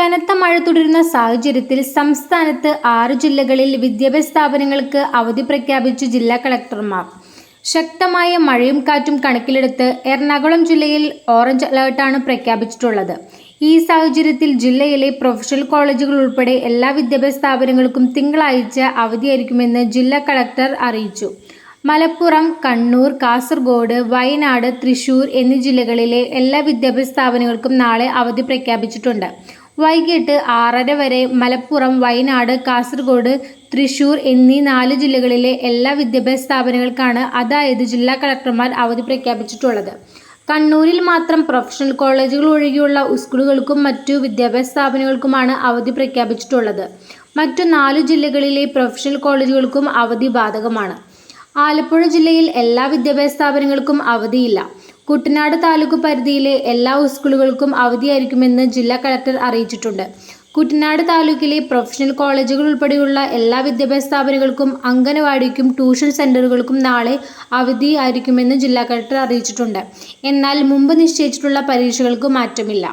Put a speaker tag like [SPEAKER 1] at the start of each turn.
[SPEAKER 1] കനത്ത മഴ തുടരുന്ന സാഹചര്യത്തിൽ സംസ്ഥാനത്ത് ആറ് ജില്ലകളിൽ വിദ്യാഭ്യാസ സ്ഥാപനങ്ങൾക്ക് അവധി പ്രഖ്യാപിച്ചു ജില്ലാ കളക്ടർമാർ. ശക്തമായ മഴയും കാറ്റും കണക്കിലെടുത്ത് എറണാകുളം ജില്ലയിൽ ഓറഞ്ച് അലേർട്ടാണ് പ്രഖ്യാപിച്ചിട്ടുള്ളത്. ഈ സാഹചര്യത്തിൽ ജില്ലയിലെ പ്രൊഫഷണൽ കോളേജുകൾ ഉൾപ്പെടെ എല്ലാ വിദ്യാഭ്യാസ സ്ഥാപനങ്ങൾക്കും തിങ്കളാഴ്ച അവധിയായിരിക്കുമെന്ന് ജില്ലാ കളക്ടർ അറിയിച്ചു. മലപ്പുറം കണ്ണൂർ കാസർഗോഡ് വയനാട് തൃശൂർ എന്നീ ജില്ലകളിലെ എല്ലാ വിദ്യാഭ്യാസ സ്ഥാപനങ്ങൾക്കും നാളെ അവധി പ്രഖ്യാപിച്ചിട്ടുണ്ട്. വൈകിട്ട് ആറര വരെ മലപ്പുറം വയനാട് കാസർഗോഡ് തൃശൂർ എന്നീ നാല് ജില്ലകളിലെ എല്ലാ വിദ്യാഭ്യാസ സ്ഥാപനങ്ങൾക്കാണ് അതായത് ജില്ലാ കളക്ടർമാർ അവധി പ്രഖ്യാപിച്ചിട്ടുള്ളത്. കണ്ണൂരിൽ മാത്രം പ്രൊഫഷണൽ കോളേജുകൾ ഒഴികെയുള്ള സ്കൂളുകൾക്കും മറ്റു വിദ്യാഭ്യാസ സ്ഥാപനങ്ങൾക്കുമാണ് അവധി പ്രഖ്യാപിച്ചിട്ടുള്ളത്. മറ്റു നാല് ജില്ലകളിലെ പ്രൊഫഷണൽ കോളേജുകൾക്കും അവധി ബാധകമാണ്. ആലപ്പുഴ ജില്ലയിൽ എല്ലാ വിദ്യാഭ്യാസ സ്ഥാപനങ്ങൾക്കും അവധിയില്ല. കുട്ടനാട് താലൂക്ക് പരിധിയിലെ എല്ലാ സ്കൂളുകൾക്കും അവധിയായിരിക്കുമെന്ന് ജില്ലാ കളക്ടർ അറിയിച്ചിട്ടുണ്ട്. കുട്ടനാട് താലൂക്കിലെ പ്രൊഫഷണൽ കോളേജുകൾ ഉൾപ്പെടെയുള്ള എല്ലാ വിദ്യാഭ്യാസ സ്ഥാപനങ്ങൾക്കും അംഗനവാടിക്കും ട്യൂഷൻ സെന്ററുകൾക്കും നാളെ അവധി ആയിരിക്കുമെന്ന് ജില്ലാ കളക്ടർ അറിയിച്ചിട്ടുണ്ട്. എന്നാൽ മുമ്പ് നിശ്ചയിച്ചിട്ടുള്ള പരീക്ഷകൾക്ക് മാറ്റമില്ല.